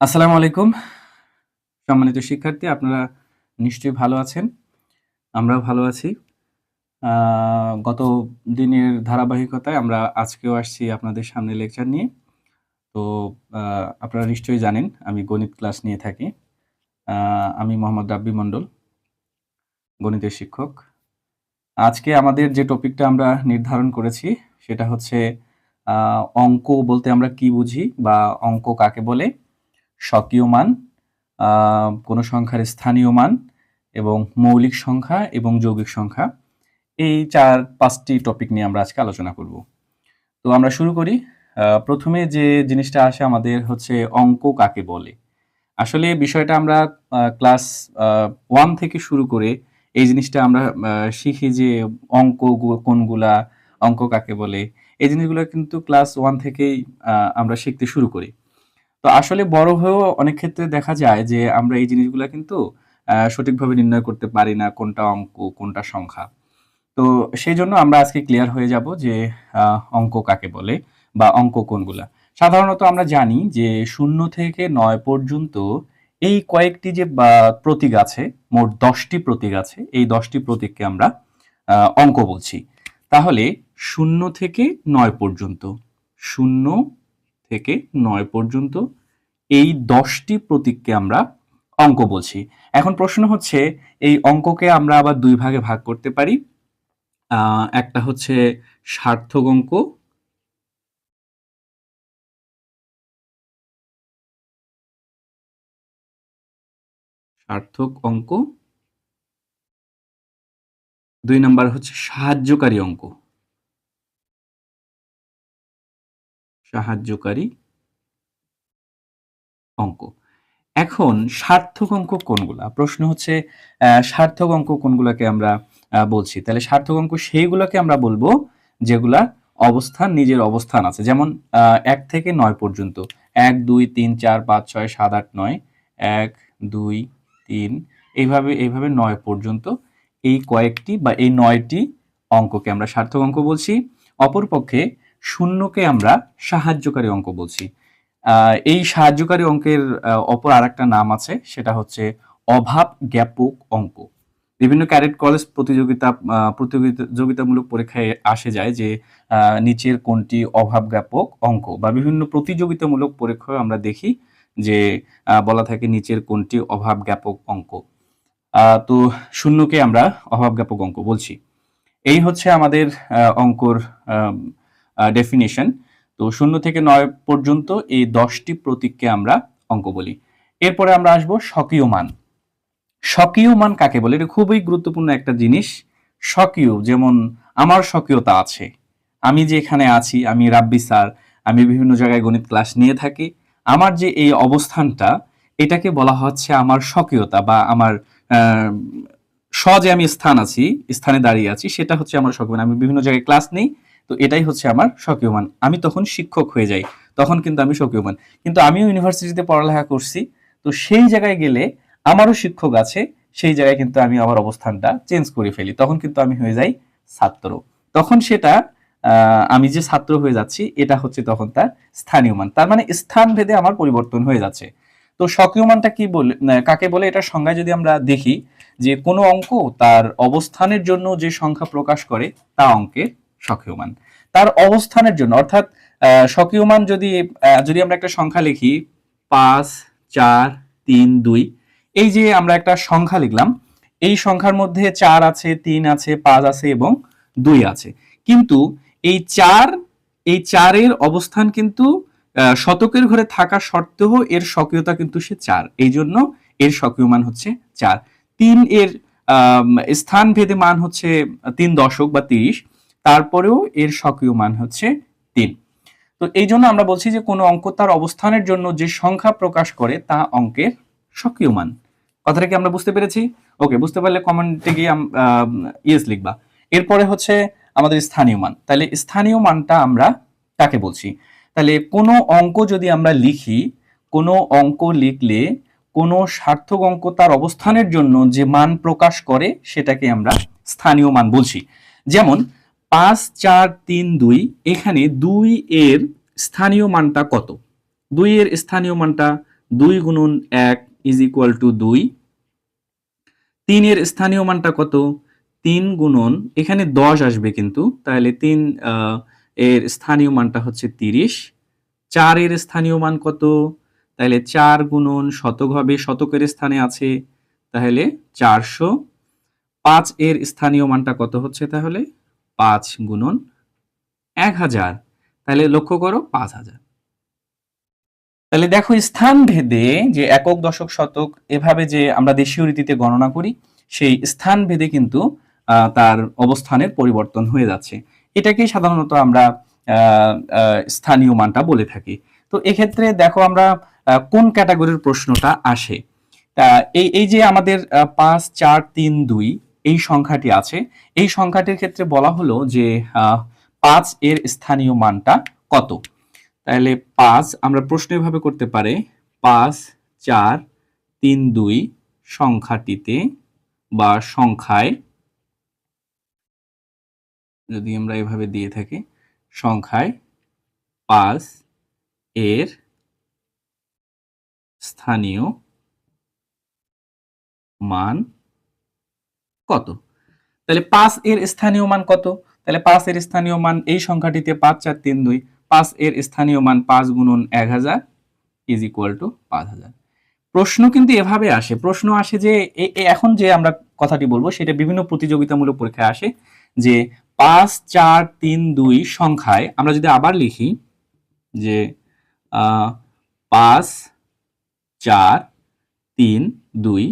আসসালামু আলাইকুম। সম্মানিত শিক্ষার্থী, আপনারা নিশ্চয়ই ভালো আছেন? আমরাও ভালো আছি। গত দিনের ধারাবাহিকতায় আমরা আজকেও আসছি আপনাদের সামনে লেকচার নিয়ে। তো আপনারা নিশ্চয়ই জানেন, আমি গণিত ক্লাস নিয়ে থাকি। আমি মোহাম্মদ রাব্বি মণ্ডল, গণিতের শিক্ষক। আজকে আমাদের যে টপিকটা আমরা নির্ধারণ করেছি, সেটা হচ্ছে অঙ্ক বলতে আমরা কি বুঝি বা অঙ্ক কাকে বলে? স্বকীয় মান কোনো সংখ্যার স্থানীয় মান এবং মৌলিক সংখ্যা এবং যৌগিক সংখ্যা। এই চার, পাঁচটি টপিক নিয়ে আমরা আজকে আলোচনা করব। তো আমরা শুরু করি। প্রথমে যে জিনিসটা আসে আমাদের হচ্ছে অঙ্ক কাকে বলে। আসলে বিষয়টা আমরা ক্লাস ওয়ান থেকে শুরু করে এই জিনিসটা আমরা শিখি যে অঙ্ক কোনগুলা, অঙ্ক কাকে বলে। এই জিনিসগুলো কিন্তু ক্লাস ওয়ান থেকেই আমরা শিখতে শুরু করি। তো আসলে বড় হয়েও অনেক ক্ষেত্রে দেখা যায় যে আমরা এই জিনিসগুলো কিন্তু সঠিকভাবে নির্ণয় করতে পারি না কোনটা অঙ্ক, কোনটা সংখ্যা। তো সেই জন্য আমরা আজকে ক্লিয়ার হয়ে যাব যে অঙ্ক কাকে বলে বা অঙ্ক কোনগুলা। সাধারণত আমরা জানি যে শূন্য থেকে নয় পর্যন্ত এই কয়েকটি যে প্রতীক আছে, মোট দশটি প্রতীক আছে, এই দশটি প্রতীককে আমরা অঙ্ক বলছি। তাহলে শূন্য থেকে নয় পর্যন্ত, শূন্য থেকে নয় পর্যন্ত এই দশটি প্রতীককে আমরা অঙ্ক বলছি। এখন প্রশ্ন হচ্ছে, এই অঙ্ককে আমরা আবার দুই ভাগে ভাগ করতে পারি। একটা হচ্ছে সার্থক অঙ্ক। সার্থক অঙ্ক। দুই নাম্বার হচ্ছে সাহায্যকারী অঙ্ক। সাহায্যকারী অঙ্ক। এখন সার্থক অঙ্ক কোনগুলা? প্রশ্ন হচ্ছে সার্থক অঙ্ক কোনগুলাকে আমরা বলছি? তাহলে সার্থক অঙ্ক সেইগুলোকে আমরা বলব যেগুলা অবস্থান, নিজের অবস্থান আছে। যেমন এক থেকে নয় পর্যন্ত। এক, দুই, তিন, চার, পাঁচ, ছয়, সাত, আট, নয়। এক, দুই, তিন। এইভাবে এইভাবে নয় পর্যন্ত এই কয়েকটি বা এই নয়টি অঙ্ককে আমরা সার্থক অঙ্ক বলছি। অপরপক্ষে শূন্যকে আমরা সাহায্যকারী অঙ্ক বলছি। এই সাহায্যকারী অঙ্কের অপর আরেকটা নাম আছে, সেটা হচ্ছে অভাব জ্ঞাপক অঙ্ক। বিভিন্ন ক্যাডেট কলেজ প্রতিযোগিতা প্রতিযোগিতামূলক পরীক্ষায় আসে যায় যে নিচের কোনটি অভাব জ্ঞাপক অঙ্ক বা বিভিন্ন প্রতিযোগিতামূলক পরীক্ষায় আমরা দেখি যে বলা থাকে নিচের কোনটি অভাব জ্ঞাপক অঙ্ক। তো শূন্যকে আমরা অভাব জ্ঞাপক অঙ্ক বলছি। এই হচ্ছে আমাদের অঙ্কর ডেফিনেশন তো শূন্য থেকে নয় পর্যন্ত এই দশটি প্রতীককে আমরা অঙ্ক বলি। এরপরে আমরা আসব স্বকীয় মান। স্বকীয় মান কাকে বলে? এটা খুবই গুরুত্বপূর্ণ একটা জিনিস। স্বকীয়, যেমন আমার স্বকীয়তা আছে। আমি যে এখানে আছি, আমি রাব্বি স্যার, আমি বিভিন্ন জায়গায় গণিত ক্লাস নিয়ে থাকি। আমার যে এই অবস্থানটা, এটাকে বলা হচ্ছে আমার স্বকীয়তা বা আমার স্ব যে আমি স্থান আছি, স্থানে দাঁড়িয়ে আছি, সেটা হচ্ছে আমার স্বকীয়। আমি বিভিন্ন জায়গায় ক্লাস নেই তো এটাই হচ্ছে আমার স্বকীয় মান। আমি তখন শিক্ষক হয়ে যাই, তখন কিন্তু আমি স্বকীয় মান। কিন্তু আমিও ইউনিভার্সিটিতে পড়ালেখা করছি, তো সেই জায়গায় গেলে আমারও শিক্ষক আছে, সেই জায়গায় কিন্তু আমি আমার অবস্থানটা চেঞ্জ করে ফেলি। তখন কিন্তু আমি হয়ে যাই ছাত্র। তখন সেটা আমি যে ছাত্র হয়ে যাচ্ছি, এটা হচ্ছে তখন তার স্থানীয় মান। তার মানে স্থান ভেদে আমার পরিবর্তন হয়ে যাচ্ছে। তো স্বকীয় মানটা কি বলে কাকে বলে? এটা সংজ্ঞায় যদি আমরা দেখি, যে কোনো অঙ্ক তার অবস্থানের জন্য যে সংখ্যা প্রকাশ করে, তা অঙ্কের স্বকীয় মান তার অবস্থানের জন্য অর্থাৎ আহ, স্বকীয় মান যদি যদি আমরা একটা সংখ্যা লিখি পাঁচ চার তিন দুই এই যে আমরা একটা সংখ্যা লিখলাম এই সংখ্যার মধ্যে চার আছে তিন আছে পাঁচ আছে এবং দুই আছে। কিন্তু এই চার এই চারের অবস্থান কিন্তু শতকের ঘরে থাকা সত্ত্বেও এর স্বকীয়তা কিন্তু সে চার। এই জন্য এর স্বকীয় মান হচ্ছে চার। তিন এর স্থান ভেদে মান হচ্ছে তিন দশক বা তিরিশ। তারপরেও এর স্বকীয় মান হচ্ছে তিন। তো এই জন্য আমরা বলছি যে কোনো অঙ্ক তার অবস্থানের জন্য যে সংখ্যা প্রকাশ করে তা অঙ্কের স্বকীয় মান। কথাটা কি আমরা বুঝতে পেরেছি? ওকে, বুঝতে পারলে কমেন্টে গিয়ে ইয়েস লিখবা। এরপরে হচ্ছে আমাদের স্থানীয় মান। তাহলে স্থানীয় মানটা আমরা কাকে বলছি? তাহলে কোনো অঙ্ক যদি আমরা লিখি, কোনো অঙ্ক লিখলে কোনো সার্থক অঙ্ক তার অবস্থানের জন্য যে মান প্রকাশ করে সেটাকে আমরা স্থানীয় মান বলছি। যেমন পাঁচ চার তিন দুই, এখানে দুই এর স্থানীয় মানটা কত? দুই এর স্থানীয় মানটা দুই গুণন এক ইজ ইকুয়াল টু দুই। তিনের স্থানীয় মানটা কত? তিন গুণন, এখানে দশ আসবে কিন্তু, তাহলে তিন এর স্থানীয় মানটা হচ্ছে তিরিশ। চারের স্থানীয় মান কত? তাহলে চার গুণন শতক হবে, শতকের স্থানে আছে, তাহলে চারশো। পাঁচ এর স্থানীয় মানটা কত হচ্ছে তাহলে? পাঁচ গুণন এক হাজার। তাহলে লক্ষ্য করো পাঁচ হাজার। তাহলে দেখো স্থান ভেদে যে একক, দশক, শতক এভাবে যে আমরা দেশীয় রীতিতে গণনা করি, সেই স্থান ভেদে কিন্তু তার অবস্থানের পরিবর্তন হয়ে যাচ্ছে। এটাকেই সাধারণত আমরা স্থানীয় মানটা বলে থাকি। তো এক্ষেত্রে দেখো আমরা কোন ক্যাটাগরির প্রশ্নটা আসে? তা এই এই যে আমাদের পাঁচ, চার, তিন, দুই এই সংখ্যাটি আছে। এই সংখ্যাটির ক্ষেত্রে বলা হলো যে পাঁচ এর স্থানীয় মানটা কত? তাহলে পাঁচ, আমরা প্রশ্ন এভাবে করতে পারি, পাঁচ, চার, তিন, দুই সংখ্যাটিতে বা সংখ্যায়, যদি আমরা এভাবে দিয়ে থাকি, সংখ্যায় পাঁচ এর স্থানীয় মান কত? তাহলে পাঁচ এর স্থানীয় মান কত? তাহলে পাঁচ এর স্থানীয় মান এই সংখ্যাটিতে পাঁচ চার তিন দুই। পাঁচ এর স্থানীয় মান পাঁচ গুণন এক হাজার ইজ ইকুয়াল টু পাঁচ হাজার। প্রশ্ন কিন্তু এভাবে আসে। প্রশ্ন আসে যে এখন যে আমরা কথাটি বলব সেটা বিভিন্ন প্রতিযোগিতামূলক পরীক্ষায় আসে যে পাঁচ চার তিন দুই সংখ্যায় আমরা যদি আবার লিখি যে পাঁচ চার তিন দুই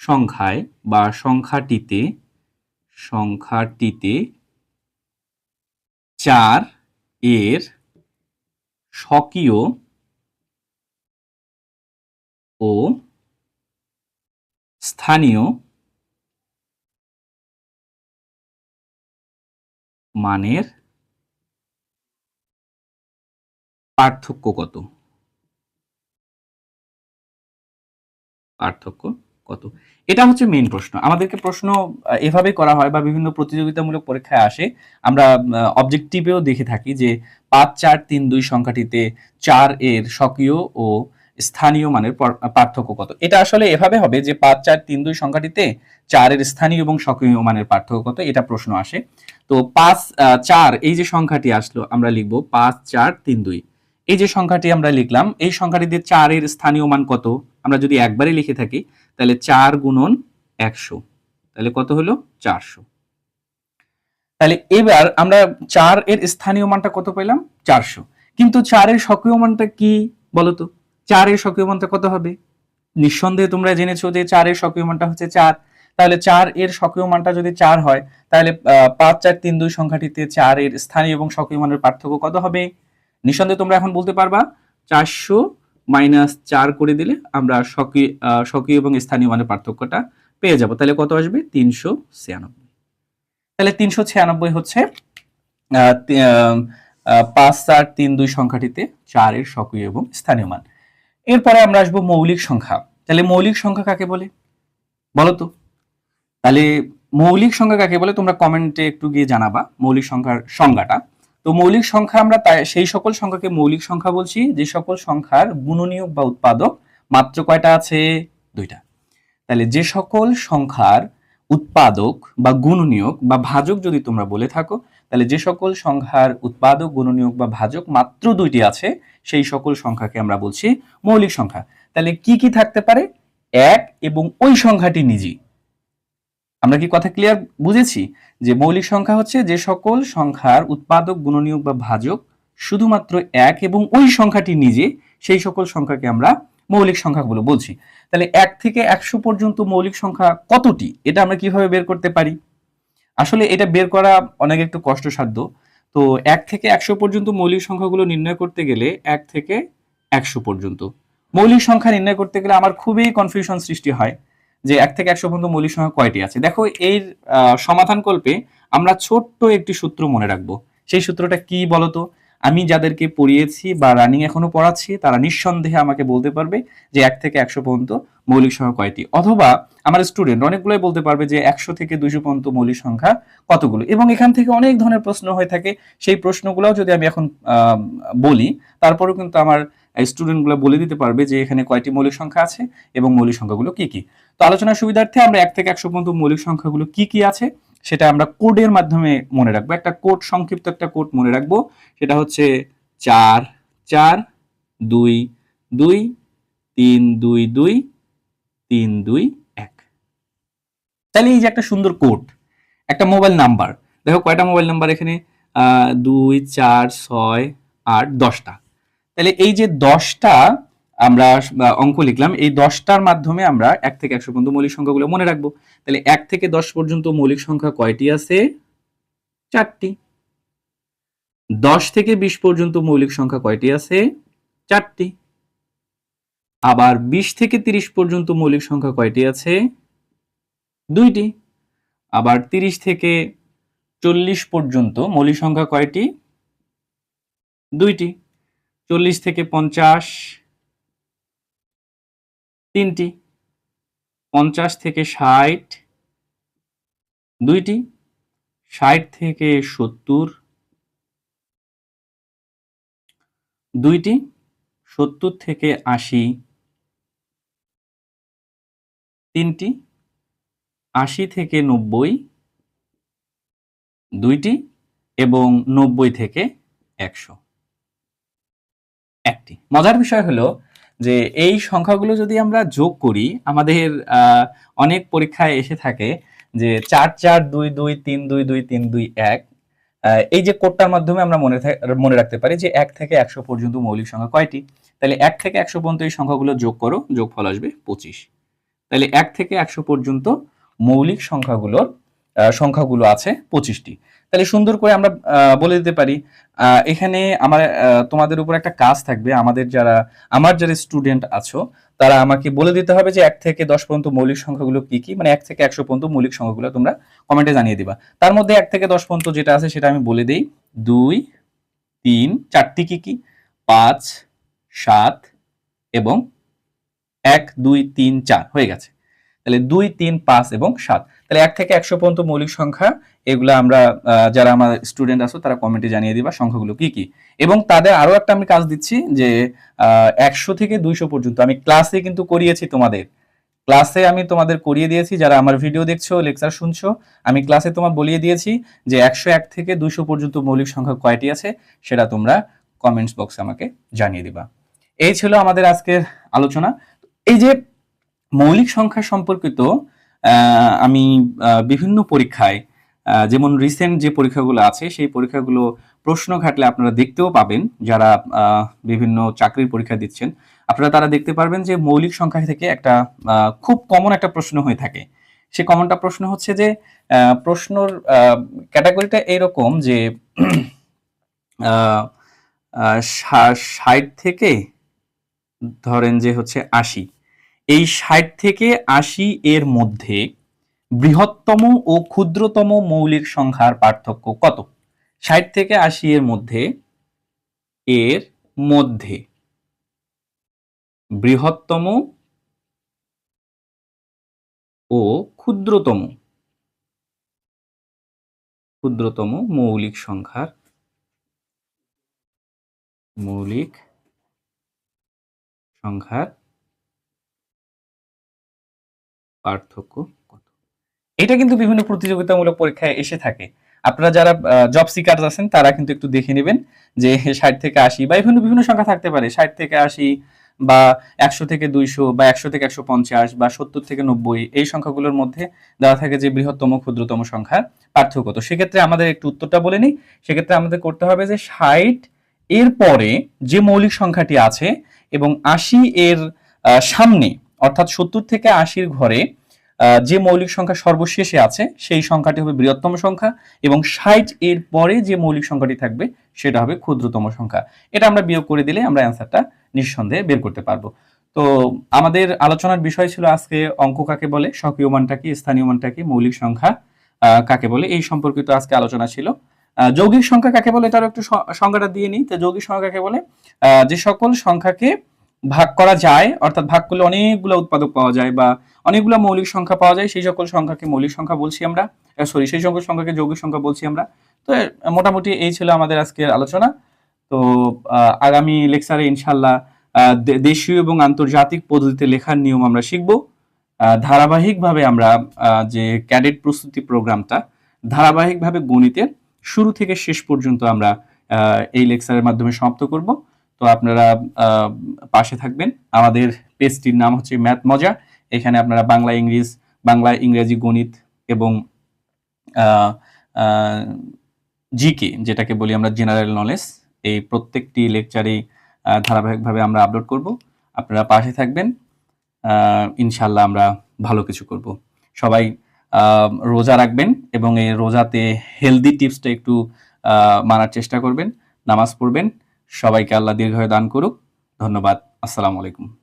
সংখ্যায় বা সংখ্যাটিতে সংখ্যাটিতে চার এর স্বকীয় ও স্থানীয় মানের পার্থক্য কত পার্থক্য কত এটা হচ্ছে মেইন প্রশ্ন। আমাদেরকে প্রশ্ন এভাবে করা হয় বা বিভিন্ন প্রতিযোগিতামূলক পরীক্ষায় আসে। আমরা অবজেক্টিভেও দেখে থাকি যে পাঁচ, চার, তিন, দুই সংখ্যাটিতে চার এর স্বকীয় ও স্থানীয় মানের পার্থক্য কত? এটা আসলে এভাবে হবে যে পাঁচ, চার, তিন, দুই সংখ্যাটিতে চারের স্থানীয় এবং স্বকীয় মানের পার্থক্য কত? এটা প্রশ্ন আসে। তো পাঁচ চার, এই যে সংখ্যাটি আসলো, আমরা লিখব পাঁচ, চার, তিন, দুই। এই যে সংখ্যাটি আমরা লিখলাম, এই সংখ্যাটিতে চারের স্থানীয় মান কত? আমরা যদি একবারে লিখে থাকি তাহলে চার গুণন একশো। তাহলে কত হলো? চারশো। তাহলে এবার আমরা চার এর স্থানীয় মানটা কত পেলাম? চারশো। কিন্তু চারের সক্রিয় মানটা কি বলতো? চারের সক্রিয় মানটা কত হবে? নিঃসন্দেহে তোমরা জেনেছো যে চারের সক্রিয় মানটা হচ্ছে চার। তাহলে চার এর সক্রিয় মানটা যদি চার হয়, তাহলে পাঁচ, চার, তিন, দুই সংখ্যাটিতে চার এর স্থানীয় এবং সক্রিয় মানের পার্থক্য কত হবে? নিঃসন্দেহে তোমরা এখন বলতে পারবা, চারশো মাইনাস চার করে দিলে আমরা আহ, সক্রিয় এবং স্থানীয় মানের পার্থক্যটা পেয়ে যাব। তাহলে কত আসবে? তিনশো ছিয়ানব্বই। তাহলে তিনশো ছিয়ানব্বই হচ্ছে পাঁচ চার তিন দুই সংখ্যাটিতে চারের সক্রিয় এবং স্থানীয় মান। এরপরে আমরা আসব মৌলিক সংখ্যা। তাহলে মৌলিক সংখ্যা কাকে বলে? বলো তো। তাহলে মৌলিক সংখ্যা কাকে বলে? তোমরা কমেন্টে একটু গিয়ে জানাবা মৌলিক সংখ্যার সংজ্ঞাটা। তো মৌলিক সংখ্যা আমরা সেই সকল সংখ্যাকে মৌলিক সংখ্যা বলছি। যে সকল সংখ্যার গুণনীয়ক বা উৎপাদক মাত্র কয়টা আছে? দুইটা। তাহলে যে সকল সংখ্যার উৎপাদক বা গুণনীয়ক বা ভাজক যদি তোমরা বলে থাকো, তাহলে যে সকল সংখ্যার উৎপাদক, গুণনীয়ক বা ভাজক মাত্র দুইটি আছে, সেই সকল সংখ্যাকে আমরা বলছি মৌলিক সংখ্যা। তাহলে কি কি থাকতে পারে? এক এবং ওই সংখ্যাটি নিজেই আমরা কি কথা ক্লিয়ার বুঝেছি? যে মৌলিক সংখ্যা হচ্ছে যে সকল সংখ্যার উৎপাদক, গুণনীয়ক বা ভাজক শুধুমাত্র এক এবং ওই সংখ্যাটি নিজে, সেই সকল সংখ্যাকে আমরা মৌলিক সংখ্যাগুলো বলছি। তাহলে এক থেকে একশো পর্যন্ত মৌলিক সংখ্যা কতটি? এটা আমরা কীভাবে বের করতে পারি? আসলে এটা বের করা অনেক একটু কষ্টসাধ্য। তো এক থেকে একশো পর্যন্ত মৌলিক সংখ্যাগুলো নির্ণয় করতে গেলে এক থেকে একশো পর্যন্ত। মৌলিক সংখ্যা নির্ণয় করতে গেলে আমার খুবই কনফিউশন সৃষ্টি হয়। যে এক থেকে একশো পর্যন্ত মৌলিক সংখ্যা কয়টি আছে? দেখো, এর সমাধান কল্পে আমরা ছোট্ট একটি সূত্র মনে রাখব। সেই সূত্রটা কি বলতো? আমি যাদেরকে পড়িয়েছি বা রানিং এখনও পড়াচ্ছি, তারা নিঃসন্দেহে আমাকে বলতে পারবে যে এক থেকে একশো পর্যন্ত মৌলিক সংখ্যা কয়টি। অথবা আমার স্টুডেন্ট অনেকগুলোই বলতে পারবে যে একশো থেকে দুইশো পর্যন্ত মৌলিক সংখ্যা কতগুলো। এবং এখান থেকে অনেক ধরনের প্রশ্ন হয়ে থাকে। সেই প্রশ্নগুলোও যদি আমি এখন বলি, তারপরেও কিন্তু আমার স্টুডেন্টগুলো বলে দিতে পারবে যে এখানে কয়টি মৌলিক সংখ্যা আছে এবং মৌলিক সংখ্যাগুলো কি কি। তো আলোচনার সুবিধার্থে আমরা এক থেকে একশো পর্যন্ত মৌলিক সংখ্যাগুলো কি কি আছে সেটা আমরা কোডের মাধ্যমে মনে রাখব। একটা কোড সংক্ষিপ্ত একটা কোড মনে রাখব। সেটা হচ্ছে চার চার, দুই দুই, তিন, দুই দুই, তিন, দুই, এক। তাহলে এই যে একটা সুন্দর কোড একটা মোবাইল নাম্বার দেখো কয়টা মোবাইল নাম্বার এখানে? দুই, চার, ছয়, আট, দশটা। তাহলে এই যে দশটা আমরা অঙ্ক লিখলাম, এই দশটার মাধ্যমে আমরা এক থেকে একশো পর্যন্ত মৌলিক সংখ্যাগুলো মনে রাখব। তাহলে এক থেকে দশ পর্যন্ত মৌলিক সংখ্যা কয়টি আছে? চারটি। দশ থেকে বিশ পর্যন্ত মৌলিক সংখ্যা কয়টি আছে? চারটি। আবার বিশ থেকে তিরিশ পর্যন্ত মৌলিক সংখ্যা কয়টি আছে? দুইটি। আবার তিরিশ থেকে চল্লিশ পর্যন্ত মৌলিক সংখ্যা কয়টি? দুইটি। চল্লিশ থেকে পঞ্চাশ। তিনটি। পঞ্চাশ থেকে ষাট। দুইটি। ষাট থেকে সত্তর। দুইটি। সত্তর থেকে আশি। তিনটি। আশি থেকে নব্বই। দুইটি এবং নব্বই থেকে একশো। একটি। মজার বিষয় হলো যে এই সংখ্যাগুলো যদি আমরা যোগ করি, আমাদের অনেক পরীক্ষায় এসে থাকে যে চার চার দুই দুই তিন দুই দুই তিন দুই এক এই যে কোডটার মাধ্যমে আমরা মনে মনে রাখতে পারি যে এক থেকে একশো পর্যন্ত মৌলিক সংখ্যা কয়টি? তাহলে এক থেকে একশো পর্যন্ত এই সংখ্যাগুলো যোগ করো, যোগফল আসবে পঁচিশ। তাহলে এক থেকে একশো পর্যন্ত মৌলিক সংখ্যাগুলোর সংখ্যাগুলো আছে পঁচিশটি। তাহলে সুন্দর করে আমরা বলে দিতে পারি এখানে আমার তোমাদের উপর একটা কাজ থাকবে। আমাদের যারা, আমার যারা স্টুডেন্ট আছো, তারা আমাকে বলে দিতে হবে যে এক থেকে দশ পর্যন্ত মৌলিক সংখ্যাগুলো কি কি মানে এক থেকে একশো পর্যন্ত মৌলিক সংখ্যাগুলো তোমরা কমেন্টে জানিয়ে দিবা। তার মধ্যে এক থেকে দশ পর্যন্ত যেটা আছে সেটা আমি বলে দিই। দুই, তিন, চারটি কি কি? পাঁচ, সাত এবং এক, দুই, তিন, চার হয়ে গেছে। তাহলে দুই, তিন, পাঁচ এবং সাত। তাহলে এক থেকে একশো পর্যন্ত মৌলিক সংখ্যা, এগুলো আমরা যারা আমার স্টুডেন্ট আছো, তারা কমেন্টে জানিয়ে দিবা সংখ্যাগুলো কি কি। এবং তাদের আরও একটা আমি কাজ দিচ্ছি যে একশো থেকে দুইশো পর্যন্ত। আমি ক্লাসে কিন্তু করিয়েছি তোমাদের। ক্লাসে আমি তোমাদের করিয়ে দিয়েছি, যারা আমার ভিডিও দেখছ লেকচার শুনছো, আমি ক্লাসে তোমার বলিয়ে দিয়েছি যে একশো এক থেকে দুইশো পর্যন্ত মৌলিক সংখ্যা কয়টি আছে, সেটা তোমরা কমেন্টস বক্সে আমাকে জানিয়ে দিবা। এই ছিল আমাদের আজকের আলোচনা। এই যে মৌলিক সংখ্যা সম্পর্কিত আমি বিভিন্ন পরীক্ষায় যেমন রিসেন্ট যে পরীক্ষাগুলো আছে, সেই পরীক্ষাগুলো প্রশ্ন ঘাটলে আপনারা দেখতেও পাবেন, যারা বিভিন্ন চাকরির পরীক্ষা দিচ্ছেন, আপনারা তারা দেখতে পারবেন যে মৌলিক সংখ্যা থেকে একটা খুব কমন একটা প্রশ্ন হয়ে থাকে। সে কমনটা প্রশ্ন হচ্ছে যে প্রশ্নর ক্যাটাগরিটা এরকম যে ষাট থেকে ধরেন যে হচ্ছে আশি। এই ষাট থেকে আশি এর মধ্যে বৃহত্তম ও ক্ষুদ্রতম মৌলিক সংখ্যার পার্থক্য কত? ষাট থেকে আশি এর মধ্যে এর মধ্যে বৃহত্তম ও ক্ষুদ্রতম ক্ষুদ্রতম মৌলিক সংখ্যার মৌলিক সংখ্যার পার্থক্য কত? এটা কিন্তু বিভিন্ন প্রতিযোগিতামূলক পরীক্ষায় এসে থাকে। আপনারা যারা জব সিকার আছেন, তারা কিন্তু একটু দেখে নেবেন যে ষাট থেকে আশি বা বিভিন্ন বিভিন্ন সংখ্যা থাকতে পারে। ষাট থেকে আশি বা একশো থেকে দুইশো বা একশো থেকে একশো পঞ্চাশ বা সত্তর থেকে নব্বই এই সংখ্যাগুলোর মধ্যে দেওয়া থাকে যে বৃহত্তম, ক্ষুদ্রতম সংখ্যা পার্থক্য। তো সেক্ষেত্রে আমাদের একটু উত্তরটা বলে নিই। সেক্ষেত্রে আমাদের করতে হবে যে ষাট এর পরে যে মৌলিক সংখ্যাটি আছে এবং আশি এর সামনে অর্থাৎ সত্তর থেকে আশির ঘরে যে মৌলিক সংখ্যা সর্বশেষে আছে, সেই সংখ্যাটি হবে বৃহত্তম সংখ্যা এবং ষাট এর পরে যে মৌলিক সংখ্যাটি থাকবে, সেটা হবে ক্ষুদ্রতম সংখ্যা। এটা আমরা বিয়োগ করে দিলে আমরা অ্যান্সারটা নিঃসন্দেহে বের করতে পারব। তো আমাদের আলোচনার বিষয় ছিল আজকে অঙ্ক কাকে বলে স্বকীয় মানটা কি, স্থানীয় মানটা কি, মৌলিক সংখ্যা কাকে বলে, এই সম্পর্কিত আজকে আলোচনা ছিল। যৌগিক সংখ্যা কাকে বলে, তার একটু স- সংজ্ঞাটা দিয়ে নিই। তো যৌগিক সংখ্যা কাকে বলে? যে সকল সংখ্যাকে ভাগ করা যায়, অর্থাৎ ভাগ করলে অনেকগুলো উৎপাদক পাওয়া যায় বা অনেকগুলো মৌলিক সংখ্যা পাওয়া যায়, সেই সকল সংখ্যাকে মৌলিক সংখ্যা বলছি আমরা। সরি সেই সকল সংখ্যাকে যৌগিক সংখ্যা বলছি আমরা। তো মোটামুটি এই ছিল আমাদের আজকের আলোচনা। তো আগামী লেকচারে ইনশাল্লাহ দেশীয় এবং আন্তর্জাতিক পদ্ধতিতে লেখার নিয়ম আমরা শিখব। ধারাবাহিকভাবে আমরা যে ক্যাডেট প্রস্তুতি প্রোগ্রামটা, ধারাবাহিকভাবে গণিতের শুরু থেকে শেষ পর্যন্ত আমরা এই লেকচারের মাধ্যমে সমাপ্ত করব। তো আপনারা পাশে থাকবেন। আমাদের পেজটির নাম হচ্ছে ম্যাথ মজা। এখানে আপনারা বাংলা ইংলিশ বাংলা ইংরেজি গণিত এবং জিকে যেটাকে বলি আমরা জেনারেল নলেজ এই প্রত্যেকটি লেকচারেই আহ, ধারাবাহিকভাবে আমরা আপলোড করব। আপনারা পাশে থাকবেন। ইনশাল্লাহ আমরা ভালো কিছু করব। সবাই রোজা রাখবেন এবং এই রোজাতে হেলদি টিপসটা একটু মানার চেষ্টা করবেন। নামাজ পড়বেন। সবাইকে আল্লাহ দীর্ঘায় দান করুক। ধন্যবাদ। আসসালামু আলাইকুম।